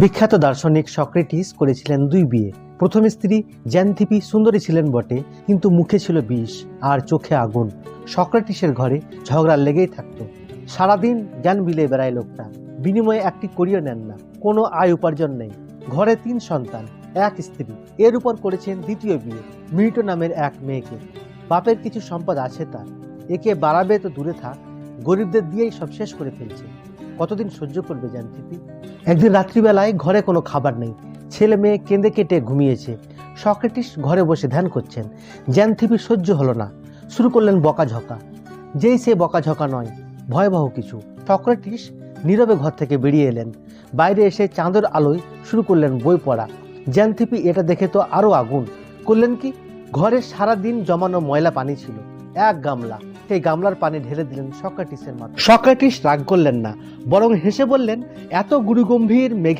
বিখ্যাত দার্শনিক সক্রেটিস করেছিলেন দুই বিয়ে। প্রথম স্ত্রী জ্যানথিপি সুন্দরী ছিলেন বটে, কিন্তু মুখে ছিল বিষ আর চোখে আগুন। সক্রেটিসের ঘরে ঝগড়া লেগেই থাকতো। সারাদিন জ্ঞান বিলে বেড়ায় লোকটা। বিনিময়ে একটি করিও নেন না। কোনো আয় উপার্জন নেই। ঘরে তিন সন্তান, এক স্ত্রী। এর উপর করেছেন দ্বিতীয় বিয়ে মৃত নামের এক মেয়েকে। বাপের কিছু সম্পদ আছে তার। একে বাড়াবে তো দূরে থাক। গরিবদের দিয়েই সব শেষ করে ফেলছে। কতদিন সহ্য করবে জানতিপি একদিন রাত্রিবেলায় ঘরে কোনো খাবার নেই। ছেলে মেয়ে কেঁদে কেটে ঘুমিয়েছে। সক্রেটিস ঘরে বসে ধ্যান করছেন। জ্যানথিপি সহ্য হলো না। শুরু করলেন বকাঝকা। যেই সে বকাঝকা নয়, ভয়াবহ কিছু। সক্রেটিস নীরবে ঘর থেকে বেরিয়ে এলেন। বাইরে এসে চাঁদের আলোয় শুরু করলেন বই পড়া। জ্যানথিপি এটা দেখে তো আরও আগুন। করলেন কি? ঘরে সারা দিন জমানো ময়লা পানি ছিল। এক গামলা। সেই গামলার পানি ঢেলে দিলেন সক্রাটিসের মাথায়। সক্রাটিস রাগ করলেন না, বরং হেসে বললেন, এত গুরুগম্ভীর, মেঘ